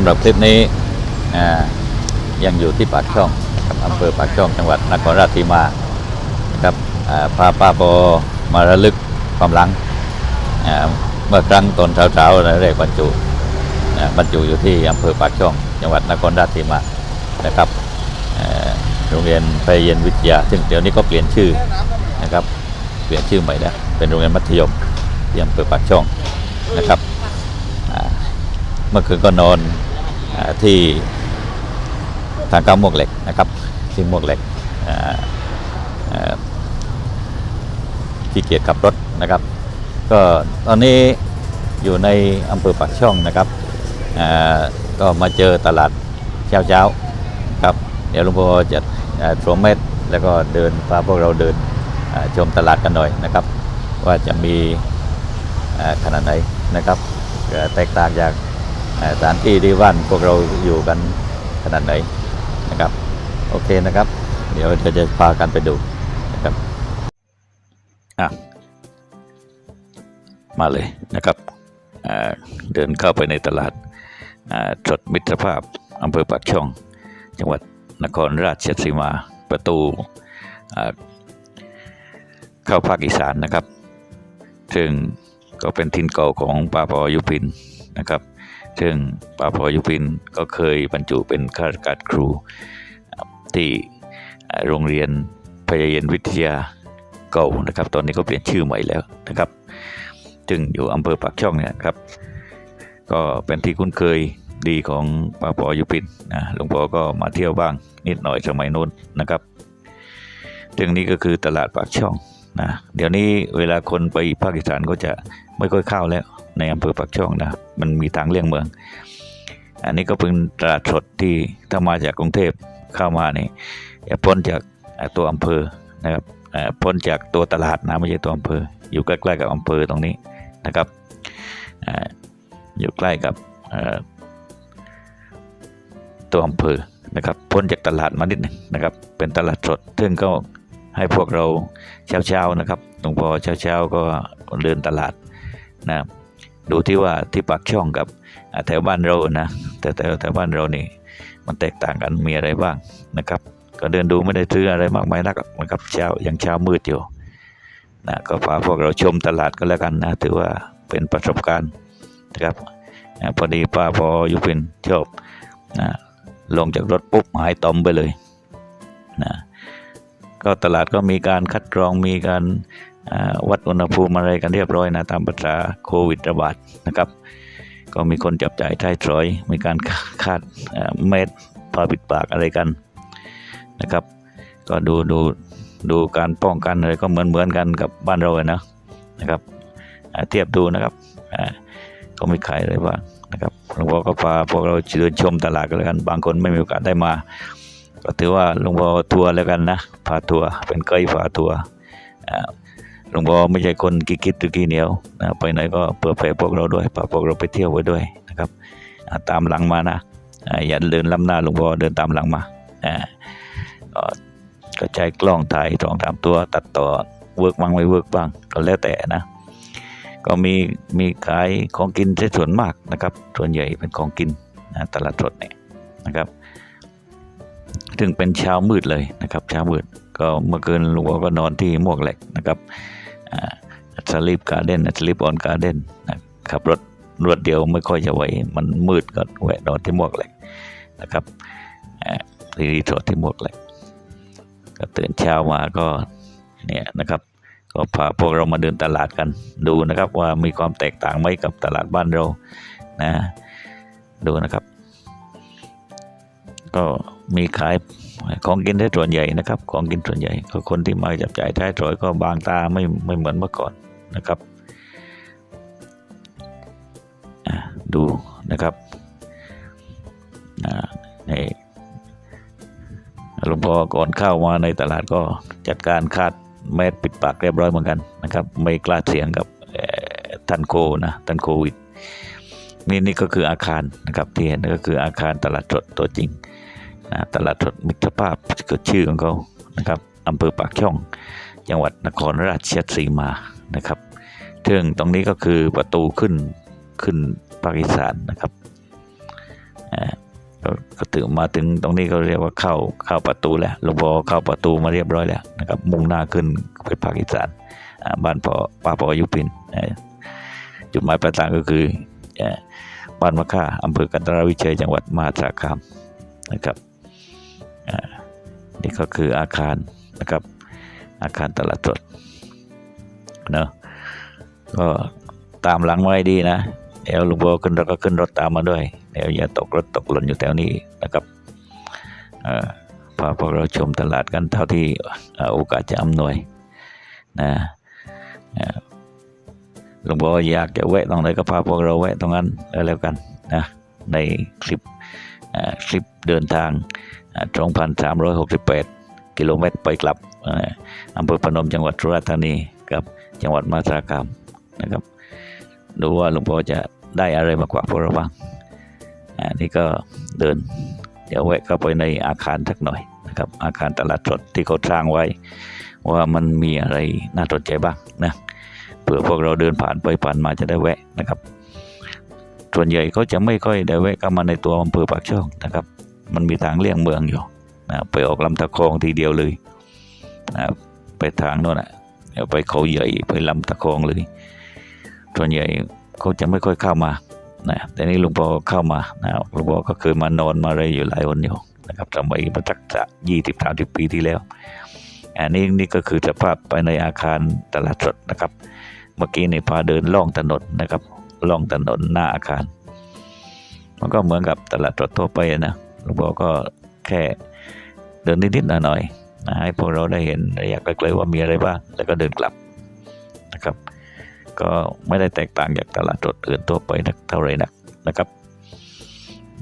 ำหรับคลิปนี้ยังอยู่ที่ปากช่องนะครับอำเภอปากช่องจังหวัดนครราชสีมาครับพาป้าปอมาระลึกความหลังเมื่อครั้งตอนเช้าๆเราได้บรรจุบรรจุอยู่ที่อำเภอปากช่อง จังหวัดนครราชสีมานะครับโรงเรียนไพเย็นวิทยา ซึ่งเดี๋ยวนี้ก็เปลี่ยนชื่อนะครับ เปลี่ยนชื่อใหม่แล้วเป็นโรงเรียนมัธยมที่อำเภอปากช่องนะครับเมื่อคืนก็นอน ที่ทางเก้ามวกเหล็กนะครับที่มวกเหล็กที่เกียรติขับรถนะครับ ก็ตอนนี้อยู่ในอำเภอปากช่องนะครับก็มาเจอตลาดเช้าเช้าครับ เดี๋ยวหลุงพ่อจะอ่าสวมเม็ดแล้วก็เดินพาพวกเราเดินชมตลาดกันหน่อยนะครับ ว่าจะมีขนาดไหนนะครับแตกต่างจาก สถานที่ที่ว่านพวกเราอยู่กันขนาดไหนนะครับ โอเคนะครับ เดี๋ยวเราจะพากันไปดูนะครับอะมาเลยนะครับเดินเข้าไปในตลาดสดมิตรภาพอำเภอปากช่อง จังหวัดนครราชสีมาประตูเข้าภาคอีสานนะครับ ซึ่งก็เป็นทินเก่าของป้าปอยุพินนะครับ ซึ่งป้าพอยุพินก็เคยบรรจุเป็นข้าราชการครู ที่โรงเรียนพยาเย็นวิทยาเก่านะครับ ตอนนี้ก็เปลี่ยนชื่อใหม่แล้วนะครับซึ่งอยู่อำเภอปากช่องเนี่ยครับ ก็เป็นที่คุ้นเคยดีของป้าพอยุพินนะหลวงพ่อก็มาเที่ยวบ้างนิดหน่อยสมัยโน้นนะครับซึ่งนี้ก็คือตลาดปากช่องนะเดี๋ยวนี้เวลาคนไปภาคอีสานก็จะไม่ค่อยเข้าแล้ว ในอำเภอปากช่องนะมันมีทางเลี่ยงเมือง อันนี้ก็เป็นตลาดสดที่ถ้ามาจากกรุงเทพเข้ามานี่อย่าพ้นจากตัวอำเภอนะครับพ้นจากตัวตลาดนะไม่ใช่ตัวอำเภอ อยู่ใกล้ๆกับอำเภอตรงนี้นะครับอยู่ใกล้กับตัวอำเภอนะครับพ้นจากตลาดมานิดหนึงนะครับ เป็นตลาดสด ซึ่งก็ให้พวกเราเช้าๆนะครับหลวงพ่อเช้าๆก็เดินตลาดนะ ดูที่ว่าที่ปากช่องกับแถวบ้านเรานะแต่แถวแถวบ้านเรานี่ มันแตกต่างกันมีอะไรบ้างนะครับ ก็เดินดูไม่ได้ซื้ออะไรมากมายนักนะครับเช้ายังเช้ามืดอยู่นะก็พาพวกเราชมตลาดก็แล้วกันนะถือว่าเป็นประสบการณ์นะครับพอดีป้าพอยุพินชอบนะลงจากรถปุ๊บหายตอมไปเลยนะก็ตลาดก็มีการคัดกรองมีการ วัดอุณหภูมิอะไรกันเรียบร้อยนะตามภาษาโควิดระบาดนะครับ ก็มีคนจับจ่ายท้ายถอย มีการคาดเม็ดผ้าปิดปากอะไรกันนะครับ ก็ดูดูดูการป้องกันอะไรก็เหมือนเหมือนกันกับบ้านเราเลยนะนะครับเทียบดูนะครับก็มีขายอะไรบ้างนะครับหลวงพ่อก็พาพวกเราเดินชมตลาดกันแล้วกัน บางคนไม่มีโอกาสได้มา ก็ถือว่าหลวงพ่อทัวร์แล้วกันนะพาทัวร์เป็นไกด์พาทัวร์ หลวงพ่อไม่ใช่คนกิคิดหรือกีเหนียวนะไปไหนก็เผื่อแผ่พวกเราด้วยพาพวกเราไปเที่ยวไว้ด้วยนะครับตามหลังมานะอย่าเดินล้ำหน้าหลวงพ่อเดินตามหลังมาอ่าก็ใช้กล้องถ่ายสองสามตัวตัดต่อเวิร์กบ้างไม่เวิร์กบ้างก็แล้วแต่นะก็มีมีขายของกินใช่ส่วนมากนะครับ ส่วนใหญ่เป็นของกินนะตลาดสดเนี่ยนะครับถึงเป็นเช้ามืดเลยนะครับเช้ามืดก็เมื่อคืนหลวงพ่อก็นอนที่มวกเหล็กนะครับ สลิปการ์เด้นสลิปออนการ์เด้นขับรถรวดเดียวไม่ค่อยจะไหวมันมืดก็แวะนอนที่มวกเหลกนะครับอ่าที่รีสอร์ทที่มวกเหลกก็ตื่นเช้ามาก็เนี่ยนะครับก็พาพวกเรามาเดินตลาดกันดูนะครับ ว่ามีความแตกต่างไหมกับตลาดบ้านเรานะดูนะครับ ก็มีขายของกินได้ส่วนใหญ่นะครับ ของกินส่วนใหญ่ก็คนที่มาจับจ่ายท้ายถอยก็บางตาไม่ไม่เหมือนเมื่อก่อน นะครับดูนะครับในหลวงพ่อก่อนเข้ามาในตลาดก็จัดการคาดแมสปิดปากเรียบร้อยเหมือนกันนะครับ ไม่กล้าเสียงกับท่านโคนะท่านโควิดนี่นี่ก็คืออาคารนะครับที่เห็นก็คืออาคารตลาดสดตัวจริงนะตลาดสดมิตรภาพเก็ชื่อของเขานะครับอำเภอปากช่อง จังหวัดนครราชสีมา นะครับซึ่งตรงนี้ก็คือประตูขึ้นขึ้นภาคอีสานนะครับอ่าก็ถึงมาถึงตรงนี้ก็เรียกว่าเข้าเข้าประตูแล้วหลวงพ่อเข้าประตูมาเรียบร้อยแล้วนะครับ มุ่งหน้าขึ้นเป็นภาคอีสานอ่าบ้านพ่อป้าปอยุพินจุดหมายปลายทางก็คืออ่าบ้านมะค่าอำเภอกันตราวิเชยจังหวัดมหาสารคามนะครับอ่านี่ก็คืออาคารนะครับอาคารตลาดสด เนาะก็ตามหลังไว้ดีนะเดี๋ยวลุงโบขึ้นรถก็ขึ้นรถตามมาด้วยเดี๋ยวอย่าตกรถตกหล่นอยู่แถวนี้นะครับเอ่อพาพวกเราชมตลาดกันเท่าที่โอกาสจะอำนวยนะลุงโบอยากจะแวะตรงไหนก็พาพวกเราแวะตรงนั้นแล้วกันนะในคลิปคลิปเดินทาง2,368กิโลเมตรไปกลับเอ่ออำเภอพนมจังหวัดสุราษฎร์ธานีกับ จังหวัดมหาสารคามนะครับ ดูว่าหลวงพ่อจะได้อะไรมากกว่าพวกเราบ้างอ่านี่ก็เดิน เดี๋ยวแวะเข้าไปในอาคารสักหน่อยนะครับ อาคารตลาดสดที่เขาสร้างไว้ ว่ามันมีอะไรน่าสนใจบ้างนะเผื่อพวกเราเดินผ่านไปผ่านมาจะได้แวะนะครับ ส่วนใหญ่เขาจะไม่ค่อยได้แวะเข้ามาในตัวอำเภอปากช่องนะครับ มันมีทางเลี่ยงเมืองอยู่นะไปออกลำตะคองทีเดียวเลยนะไปทางโน่นอะ เดี๋ยวไปเขาใหญ่ไปลำตะคองเลยส่วนใหญ่เขาจะไม่ค่อยเข้ามานะแต่นี่หลุงพ่อเข้ามานะหลุงพ่อก็เคยมานอนมาอะไรอยู่หลายวันอยู่นะครับสมัยมันสักจะยี่สิบสามสิบปีที่แล้วอันนี้นี่ก็คือสภาพภายในอาคารตลาดสดนะครับ เมื่อกี้ในพาเดินล่องถนนนะครับล่องถนนหน้าอาคาร มันก็เหมือนกับตลาดสดทั่วไปนะหลวงพ่อก็แค่เดินนิดๆหน่อยๆ ให้พวกเราได้เห็นระยะไกลๆว่ามีอะไรบ้างแล้วก็เดินกลับนะครับ ก็ไม่ได้แตกต่างจากตลาดสดอื่นทั่วไปนักเท่าไรนักนะครับ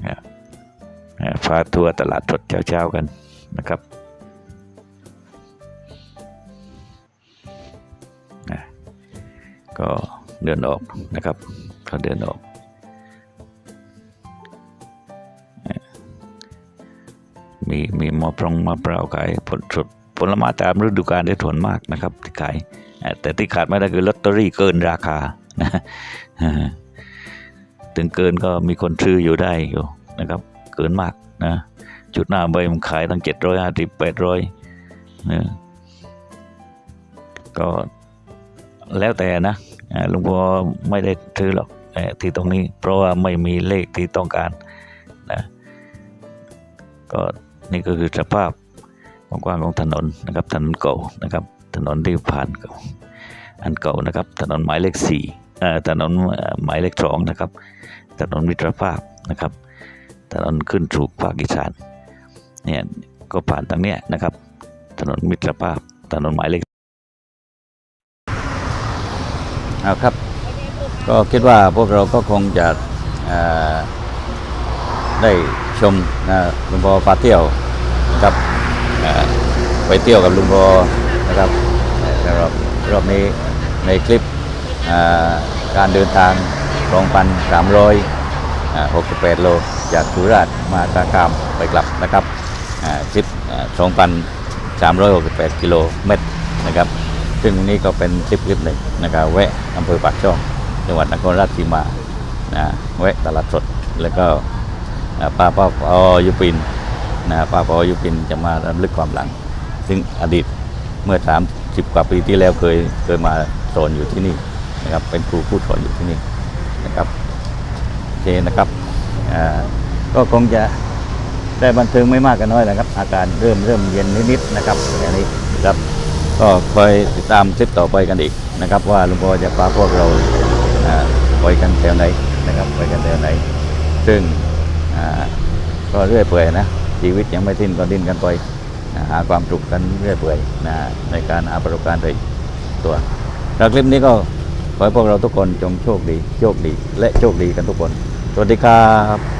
อ่าอ่าพาทัวร์ตลาดสดเช้าๆกันนะครับก็เดินออกนะครับก็เดินออกะพร้าวมะพร้าวขายผลสดผลไม้ตามฤดูกาลได้ส่วนมากนะครับที่ขาย แต่ที่ขาดไม่ได้คือลอตเตอรี่เกินราคานะถึงเกินก็มีคนซื้ออยู่ได้อยู่นะครับ เกินมากนะจุดหน้าใบมันขายตั้งเจ็ดร้อยห้าสิบแปดร้อยนะก็แล้วแต่นะลุงพ่อไม่ได้ซื้อหรอกที่ตรงนี้ เพราะว่าไม่มีเลขที่ต้องการนะก็ นี่ก็คือสภาพกว้างๆของถนนนะครับถนนเก่านะครับ ถนนที่ผ่านเก่าอันเก่านะครับ ถนนหมายเลขสี่ถนนหมายเลขสองนะครับ ถนนมิตรภาพนะครับ ถนนขึ้นสู่ภาคอีสานเนี่ยก็ผ่านทางเนี้ยนะครับ ถนนมิตรภาพ ถนนหมายเลขเอาครับ ก็คิดว่าพวกเราก็คงจะได้ ชมนะลุงพอพาเที่ยวนะครับไปเที่ยวกับลุงพอนะครับสำหรับรอบนี้ในคลิปการเดินทาง2,368โล จากสุราษฎร์มาตากามไปกลับนะครับคลิปเอ่อ2,368กิโลเมตรนะครับ ซึ่งนี้ก็เป็นคลิปคลิปหนึ่งนะครับแวะอำเภอปากช่อง จังหวัดนครราชสีมานะแวะตลาดสดแล้วก็ ป้าป้าปอยุปินนะป้าปอยุปินจะมารำลึกความหลัง ซึ่งอดีตเมื่อ 30 กว่าปีที่แล้วเคยเคยมาสอนอยู่ที่นี่นะครับเป็นครูผู้สอนอยู่ที่นี่นะครับโอเคนะครับอ่าก็คงจะได้บันเทิงไม่มากก็น้อยนะครับ อาการเริ่มเริ่มเย็นนิดๆนะครับอย่างนี้ครับก็คอยติดตามคลิปต่อไปกันอีกนะครับ ว่าลุงพ่อจะพาพวกเราไปกันแถวไหนนะครับไปกันแถวไหน ซึ่ง ก็เรื่อยเปื่อยนะชีวิตยังไม่ทิ้นก็ดิ้นกันไปนะหาความสุขกันเรื่อยเปื่อยนะในการหาประสบการณ์ไปตัวแล้วคลิปนี้ก็ขอให้พวกเราทุกคนจงโชคดี โชคดี และโชคดีกันทุกคน สวัสดีครับ